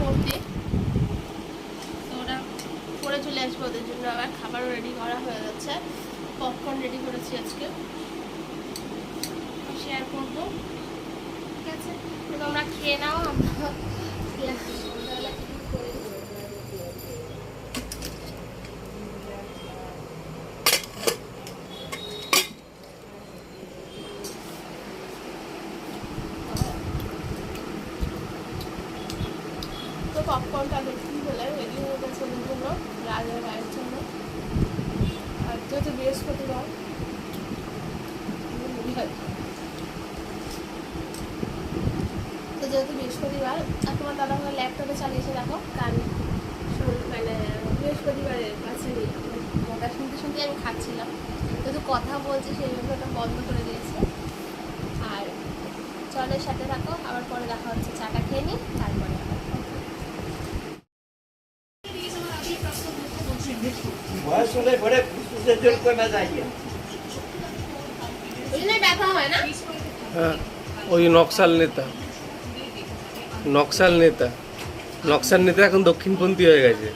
পড়তে তো ওরা পরে চলে আসবে ওদের জন্য আবার খাবারও রেডি করা হয়ে যাচ্ছে পপকর্ন রেডি করেছি আজকে। শেয়ার করব। ঠিক আছে? তোমরা খেয়ে নাও, আমরা সন্ধ্যাবেলা টিফিন করে দিই। তো পপকর্নটা দেখি হলে রেডি হয়ে গেছে জন্য রাজের গায়ের জন্য। আর যেহেতু বৃহস্পতিবার। তো যেহেতু বৃহস্পতিবার, আর তোমার দাদা আমার ল্যাপটপে চালিয়েছে গান শুন- মানে বৃহস্পতিবারের কাছে ওটা শুনতে শুনতে আমি খাচ্ছিলাম। যেহেতু কথা বলছে, সেই জন্য ওটা বন্ধ করে দিয়েছে। আর চলের সাথে থাকো, আবার পরে দেখা হচ্ছে। চাটা খেয়ে নিই তারপরে আবার বয়স হলে পরে ফুসফুসের জোর কমে যায় হয় না? হ্যাঁ ওই নকশাল নেতা। নকশাল নেতা। নকশাল নেতা এখন দক্ষিণপন্থী হয়ে গেছে।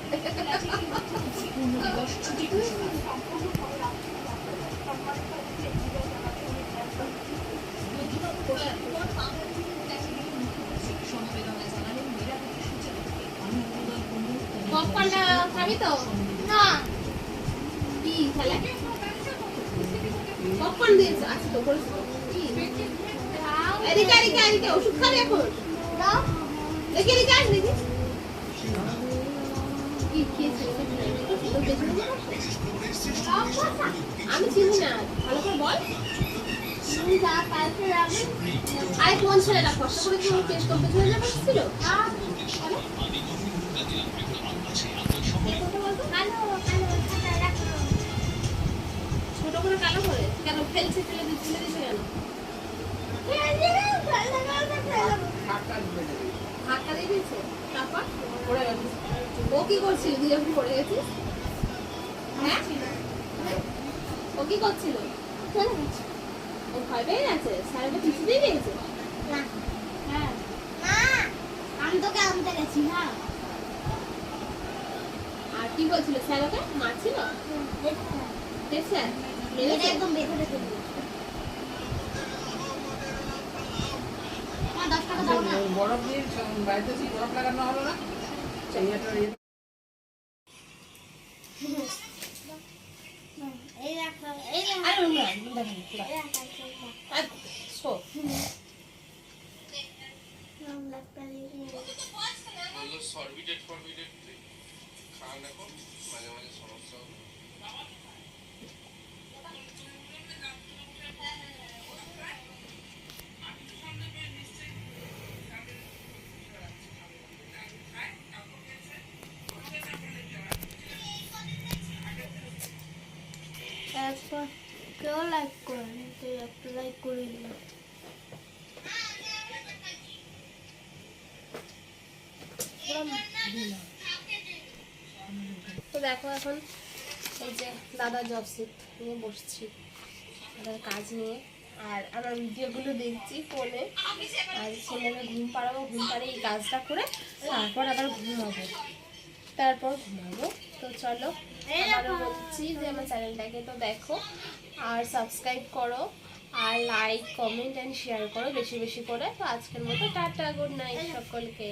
পপকর্নটা খাবি তো? না। পপকর্ন দিয়েছে। আচ্ছা তো বলছি। কি? এদিকে এদিকে এদিকে ওষুধ খাবি এখন? দেখি এদিকে আস দেখি। কি খেয়েছে তোর পেছনে কি করছে? আমি চিনি না। ভালো করে বল। আরে কোন ছেলেটা? কষ্ট করে কি তোর পেছনে যাবে ছিল ও কি করছিল? তুই যখন পড়ে গেছিস? হ্যাঁ? ও কি করছিল? ও ভয় পেয়ে গেছে? স্যারকে পিছু দিয়ে দিয়েছে হ্যাঁ। আমি তোকে আনতে গেছি হ্যাঁ। আর কি বলছিল স্যার ওকে? মারছিল? দেখছে? একদম টাকা দাও না। বরফ দিয়ে বাড়িতে বরফ লাগানো হলো না চাইয়াটা এই রাখো don't know. I বলল সরবিটেড ফরবিটেড খাওয়া দেখো মাঝে মাঝে সমস্যা কেউ লাইক করে না তুই একটা লাইক করে দিলাম তো দেখো এখন এই যে দাদা জব সিট নিয়ে বসছি। দাদার কাজ নিয়ে। আর আমার ভিডিওগুলো দেখছি ফোনে আর ছেলেকে ঘুম পাড়াবো, ঘুম পাড়িয়ে এই কাজটা করে তারপর আবার ঘুমাবো। তারপর ঘুমাবো। তো চলো বলছি যে আমার চ্যানেলটাকে তো দেখো আর সাবস্ক্রাইব করো আর লাইক কমেন্ট অ্যান্ড শেয়ার করো বেশি বেশি করে। তো আজকের মতো টাটা গুড নাইট সকলকে।